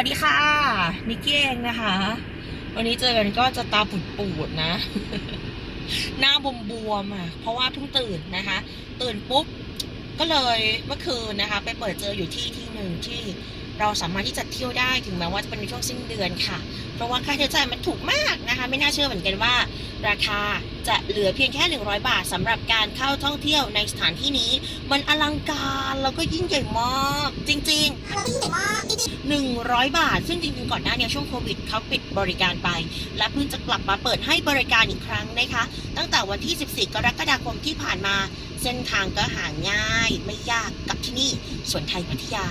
วัสดีค่ะนิกกี้เองนะคะ วันนี้เจอกันก็จะตาปูดปูดๆนะ หน้าบวมบวมอะ เพราะว่าเพิ่งตื่นนะคะ ตื่นปุ๊บ ก็เลยเมื่อคืนนะคะ ไปเปิดเจออยู่ที่ที่หนึ่งที่เราสามารถที่จะเที่ยวได้ถึงแม้ว่าจะเป็นในช่วงสิ้นเดือนค่ะ เพราะว่าค่าใช้จ่ายมันถูกมากนะคะ ไม่น่าเชื่อเหมือนกันว่า ราคาจะเหลือเพียงแค่ 100 บาทสำหรับการเข้าท่องเที่ยวในสถานที่นี้ มันอลังการแล้วก็ยิ่งใหญ่มากจริง ๆ 100 บาท ซึ่งจริงๆก่อนหน้านี้ช่วงโควิดเขาปิดบริการไป และเพิ่งจะกลับมาเปิดให้บริการอีกครั้งนะคะ ตั้งแต่วันที่ 14 กรกฎาคมที่ผ่านมา เส้นทางก็หาง่ายไม่ยากกับที่นี่สวนไทยพัทยา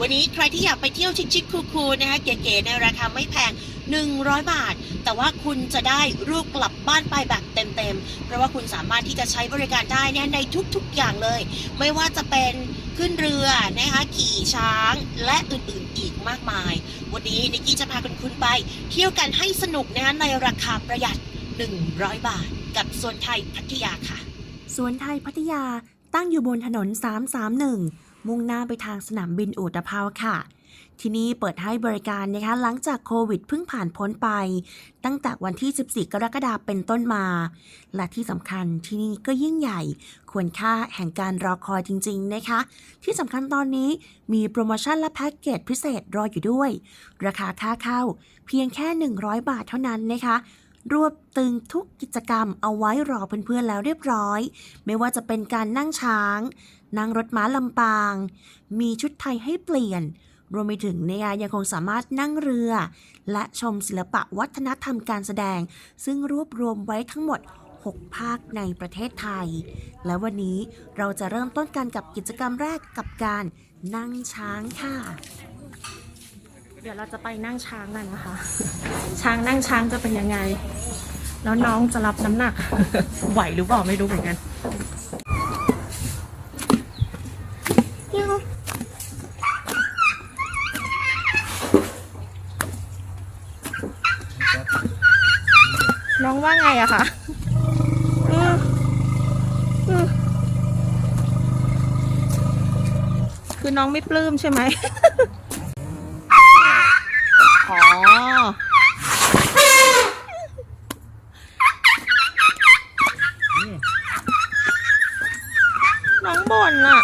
วันนี้ใครที่อยากไปเที่ยวชิคๆคูลๆนะคะเก๋ๆในราคาไม่แพง 100 บาท แต่ว่าคุณจะได้รูปกลับบ้านไปแบบเต็มๆ เพราะว่าคุณสามารถที่จะใช้บริการได้นในทุกๆอย่างเลย ไม่ว่าจะเป็น ขึ้นเรือนะคะขี่ช้างและอื่นๆอีกมากมาย วันนี้นิกกี้จะพาคุณคุณไป เที่ยวกันให้สนุกนะคะในราคาประหยัด 100 บาท กับสวนไทยพัทยาค่ะ สวนไทยพัทยาตั้งอยู่บนถนน 331 มุ่งหน้าไปทางสนามบินอุตภาวค่ะ ที่นี่เปิดให้บริการนะคะหลังจากโควิดเพิ่งผ่านพ้นไป ตั้งแต่วันที่ 14 กรกฎาคมเป็นต้นมา และที่สำคัญที่นี่ก็ยิ่งใหญ่ ควรค่าแห่งการรอคอยจริง ๆ นะคะ ที่สำคัญตอนนี้มีโปรโมชั่นและแพ็กเกจพิเศษรออยู่ด้วย ราคาค่าเข้าเพียงแค่ 100 บาทเท่านั้นนะคะรวบตึงทุกกิจกรรมเอาไว้รอเพื่อนๆแล้วเรียบร้อย ไม่ว่าจะเป็นการนั่งช้าง นั่งรถม้าลำปาง มีชุดไทยให้เปลี่ยน รวมไปถึงเนี่ยยังคงสามารถนั่งเรือ และชมศิลปะวัฒนธรรมการแสดง ซึ่งรวบรวมไว้ทั้งหมด 6 ภาคในประเทศไทย และวันนี้เราจะเริ่มต้นกันกับกิจกรรมแรกกับการนั่งช้างค่ะ เดี๋ยวเราจะไปนั่งช้างกันนะคะ ช้างนั่งช้างจะเป็นยังไง แล้วน้องจะรับน้ำหนัก ไหวหรือเปล่าไม่รู้เหมือนกัน ว่าไงอะคะคือน้องไม่ปลื้มใช่ไหม อ๋อ น้องบ่นอะ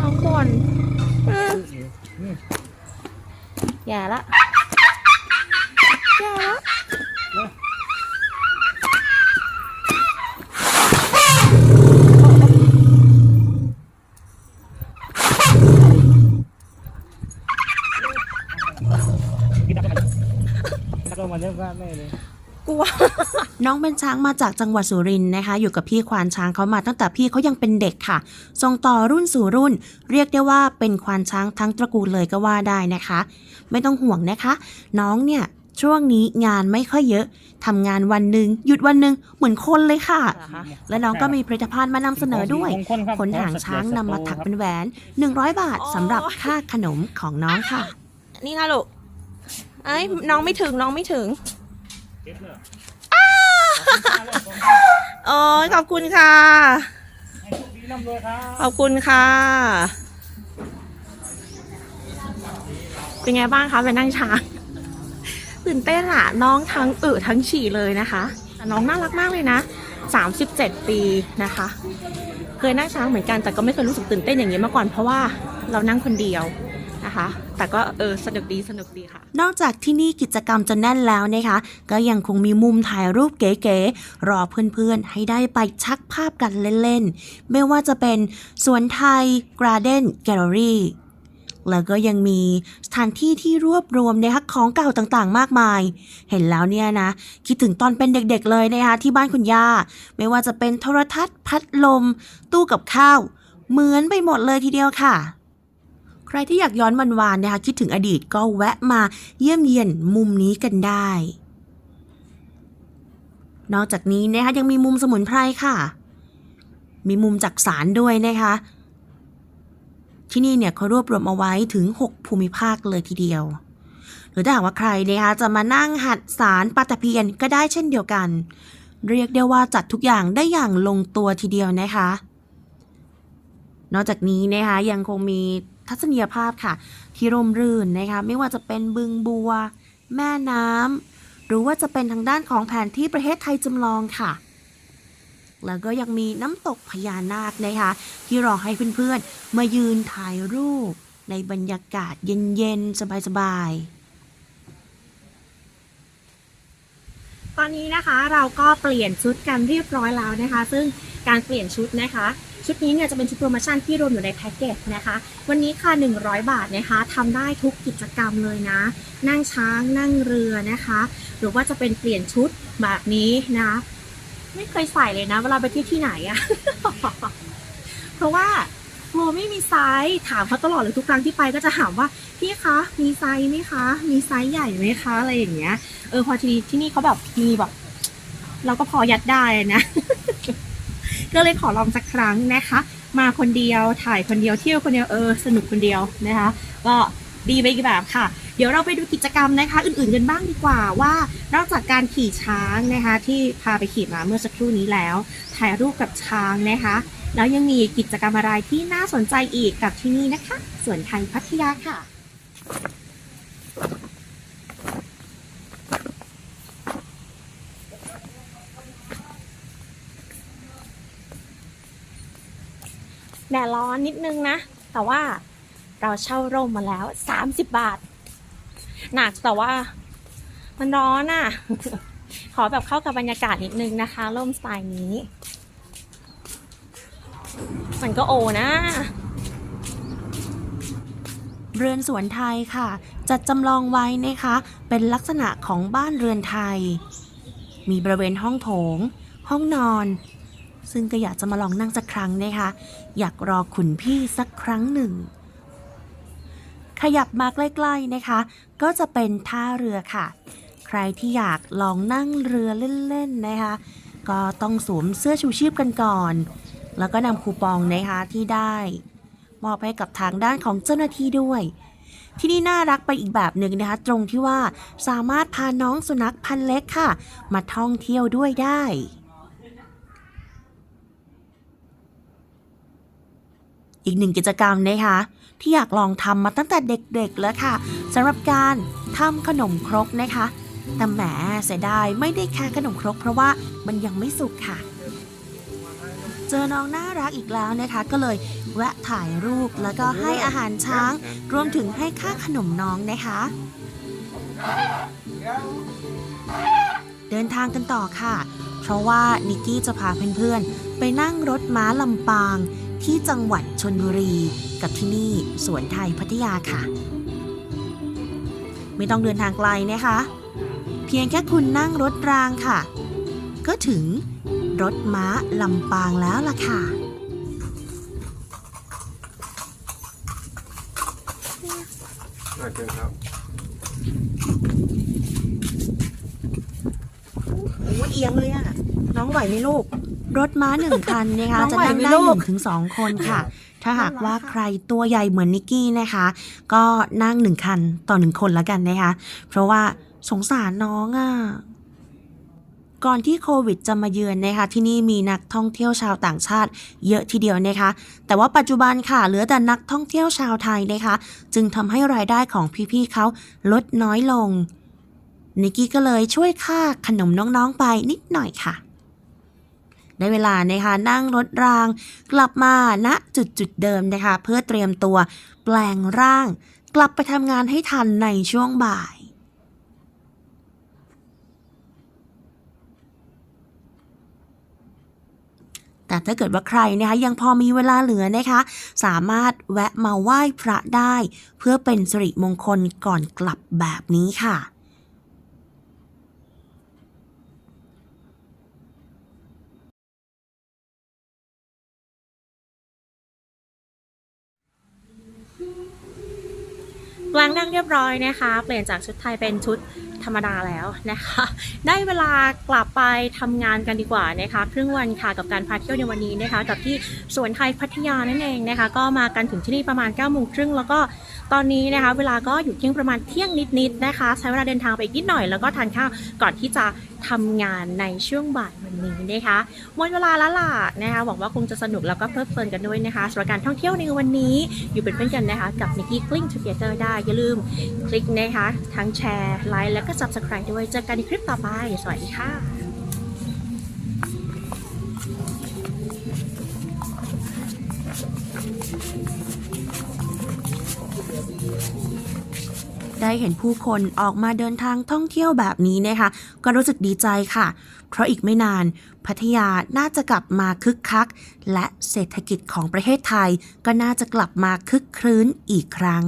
น้องบ่นอืมอย่าละอย่าละ ถ้าก็ มาเรียกว่าแม่เลยกลัว น้องเป็นช้างมาจากจังหวัดสุรินทร์นะคะ อยู่กับพี่ควานช้างเขามาตั้งแต่พี่เขายังเป็นเด็กค่ะ ส่งต่อรุ่นสู่รุ่น เรียกได้ว่าเป็นควานช้างทั้งตระกูลเลยก็ว่าได้นะคะ ไม่ต้องห่วงนะคะ น้องเนี่ย ช่วงนี้งานไม่ค่อยเยอะ ทำงานวันหนึ่งหยุดวันหนึ่งเหมือนคนเลยค่ะ และน้องก็มีผลิตภัณฑ์มานำเสนอด้วย ขนหางช้างนำมาถักเป็นแหวน 100 บาทสำหรับค่าขนมของน้องค่ะ นี่นะลูกไอ้ยน้องไม่ถึงน้องไม่ถึงโอ้ยขอบคุณค่ะ ขอบคุณค่ะ เป็นไงบ้างคะไปนั่งช้าง ตื่นเต้นอะน้องทั้งอึทั้งฉี่เลยนะคะแต่น้องน่ารักมากเลยนะ 37 ปีนะคะ เคยนั่งช้างเหมือนกันแต่ก็ไม่เคยรู้สึกตื่นเต้นอย่างนี้มาก่อนเพราะว่าเรานั่งคนเดียวนะคะ แต่ก็เออสนุกดีสนุกดีค่ะ นอกจากที่นี่กิจกรรมจะแน่นแล้วนะคะ ก็ยังคงมีมุมถ่ายรูปเก๋ๆรอเพื่อนๆ ให้ได้ไปชักภาพกันเล่นๆ ไม่ว่าจะเป็นสวนไทย Garden Gallery แล้ แล้วก็ยังมีสถานที่ที่รวบรวมนะคะของเก่าต่างๆ มากมาย เห็นแล้วเนี่ยนะ คิดถึงตอนเป็นเด็กๆเลยนะคะที่บ้านคุณย่า ไม่ว่าจะเป็นโทรทัศน์ พัดลม ตู้กับข้าว เหมือนไปหมดเลยทีเดียวค่ะ ใครที่อยากย้อนวันวานนะคะคิดถึงอดีตก็แวะมาเยี่ยมเยียนมุมนี้กันได้ นอกจากนี้นะคะยังมีมุมสมุนไพรค่ะ มีมุมจักสารด้วยนะคะ ที่นี่เนี่ยเขารวบรวมเอาไว้ถึง 6 ภูมิภาคเลยทีเดียว หรือถ้าหากว่าใครนะคะจะมานั่งหัดสารปาตะเพียนก็ได้เช่นเดียวกัน เรียกได้ว่าจัดทุกอย่างได้อย่างลงตัวทีเดียวนะคะ นอกจากนี้นะคะยังคงมีทัศนียภาพค่ะ ที่ร่มรื่นนะคะไม่ว่าจะเป็นบึงบัว แม่น้ำหรือว่าจะเป็นทางด้านของแผนที่ประเทศไทยจำลองค่ะ แล้วก็ยังมีน้ำตกพญานาคนะคะ ที่รอให้เพื่อนๆ มายืนถ่ายรูป ในบรรยากาศเย็นๆ สบายๆตอนนี้นะคะเราก็เปลี่ยนชุดกันเรียบร้อยแล้วนะคะ ซึ่งการเปลี่ยนชุดนะคะ ชุดนี้เนี่ยจะเป็นชุดโปรโมชั่นที่รวมอยู่ในแพ็กเกจนะคะ วันนี้ค่ะ 100 บาทนะคะทำได้ทุกกิจกรรมเลยนะ นั่งช้างนั่งเรือนะคะ หรือว่าจะเป็นเปลี่ยนชุดแบบนี้นะ ไม่เคยใส่เลยนะ เวลาไปเที่ยวที่ไหนอะเพราะว่ากลัวไม่มีไซส์ถามเขาตลอดเลยทุกครั้งที่ไปก็จะถามว่าพี่คะมีไซส์ไหมคะ มีไซส์ใหญ่ไหมคะอะไรอย่างเงี้ยเออพอทีที่นี่เขาแบบมีแบบ เราก็พอยัดได้นะ ก็เลยขอลองสักครั้งนะคะ มาคนเดียวถ่ายคนเดียวเที่ยวคนเดียวเออสนุกคนเดียวนะคะ ก็ดีไปอีกแบบค่ะ ดี๋ยวเราไปดูกิจกรรมนะคะ อื่นๆกันบ้างดีกว่าว่านอกจากการขี่ช้างนะคะ ที่พาไปขี่มาเมื่อสักครู่นี้แล้ว ถ่ายรูปกับช้างนะคะ แล้วยังมีกิจกรรมอะไรที่น่าสนใจอีกกับที่นี่นะคะสวนไทยพัทยาค่ะแดดร้อนนิดนึงนะ แต่ว่าเราเช่าร่มมาแล้ว 30 บาท หนักแต่ว่า มันร้อนอะ่ะ ขอแบบเข้ากับบรรยากาศนิดนึงนะคะร่มสไตล์นี้ มันก็โอนะเรือนสวนไทยค่ะ จัดจำลองไว้นะคะ เป็นลักษณะของบ้านเรือนไทย มีบริเวณห้องโถง ห้องนอน ซึ่งก็อยากจะมาลองนั่งสักครั้งนะคะ อยากรอขุนพี่สักครั้งหนึ่ง ขยับมาใกล้ๆนะคะ ก็จะเป็นท่าเรือค่ะ ใครที่อยากลองนั่งเรือเล่นๆนะคะ ก็ต้องสวมเสื้อชูชีพกันก่อน แล้วก็นำคูปองนะคะที่ได้ มอบให้กับทางด้านของเจ้าหน้าที่ด้วย ที่นี่น่ารักไปอีกแบบหนึ่งนะคะ ตรงที่ว่าสามารถพาน้องสุนัขพันธุ์เล็กค่ะ มาท่องเที่ยวด้วยได้ อีกหนึ่งกิจกรรมนะคะ ที่อยากลองทำมาตั้งแต่เด็กๆแล้วค่ะสำหรับการทำขนมครกนะคะ แต่แหมเสียดายไม่ได้แค่ขนมครกเพราะว่ามันยังไม่สุกค่ะ เจอน้องน่ารักอีกแล้วนะคะ ก็เลยแวะถ่ายรูปแล้วก็ให้อาหารช้าง รวมถึงให้ค่าขนมน้องนะคะ เดินทางกันต่อค่ะ เพราะว่านิกกี้จะพาเพื่อนๆไปนั่งรถม้าลำปาง ที่จังหวัดชนบุรี กับที่นี่สวนไทยพัทยาค่ะ ไม่ต้องเดินทางไกลนะคะ เพียงแค่คุณนั่งรถรางค่ะ ก็ถึงรถม้าลำปางแล้วล่ะค่ะน่าเชิญครับโอ้เอียงเลยอะ น้องไหวไหมลูก รถม้าหนึ่งคันนะคะน้องจะไหวนั่งไหมได้ลูหกนึ่งถึงสองคนค่ะ ถ้าหากว่าใครตัวใหญ่เหมือนนิกกี้นะคะ ก็นั่งหนึ่งคันต่อหนึ่งคนแล้วกันนะคะ เพราะว่าสงสารน้องอะก่อนที่โควิดจะมาเยือนนะคะที่นี่มีนักท่องเที่ยวชาวต่างชาติ เยอะทีเดียวนะคะ แต่ว่าปัจจุบันค่ะเหลือแต่นักท่องเที่ยวชาวไทยนะคะ จึงทำให้รายได้ของพี่ๆเขาลดน้อยลงนิกกี้ก็เลยช่วยค่าขนมน้องๆไปนิดหน่อยค่ะ ได้เวลานะคะนั่งรถราง กลับมาณจุดจุดเดิมนะคะ เพื่อเตรียมตัวแปลงร่าง กลับไปทำงานให้ทันในช่วงบ่ายแต่ถ้าเกิดว่าใครนะคะยังพอมีเวลาเหลือนะคะ สามารถแวะมาไหว้พระได้ เพื่อเป็นสิริมงคลก่อนกลับแบบนี้ค่ะ ก ล้างนั่งเรียบร้อยนะคะ เปลี่ยนจากชุดไทยเป็นชุดธรรมดาแล้วนะคะ ได้เวลากลับไปทำงานกันดีกว่านะคะครึ่งวันค่ะกับการพาเที่ยวในวันนี้นะคะ กับที่สวนไทยพัทยานั่นเองนะคะ ก็มากันถึงที่นี่ประมาณ9ก้าโมงครึ่งแล้วก็ตอนนี้นะคะ เวลาก็อยู่เที่ยงประมาณเที่ยงนิดๆนะคะ ใช้เวลาเดินทางไปนิดหน่อยแล้วก็ทานข้าวก่อนที่จะ ทำงานในช่วงบ่ายวันนี้นะคะหมดเวลาแล้วล่ะนะคะหวังว่าคงจะสนุกแล้วก็เพลิดเพลินกันด้วยนะคะสำหรับการท่องเที่ยวในวันนี้อยู่เป็นเพื่อนกันนะคะ กับ Nikki Kling Together ได้อย่าลืมคลิกนะคะทั้งแชร์ไลค์แล้วก็ Subscribe ด้วยเจอกันในคลิปต่อไป สวัสดีค่ะ ได้เห็นผู้คนออกมาเดินทางท่องเที่ยวแบบนี้นะคะ ก็รู้สึกดีใจค่ะ เพราะอีกไม่นาน พัทยาน่าจะกลับมาคึกคัก และเศรษฐกิจของประเทศไทยก็น่าจะกลับมาคึกครื้นอีกครั้ง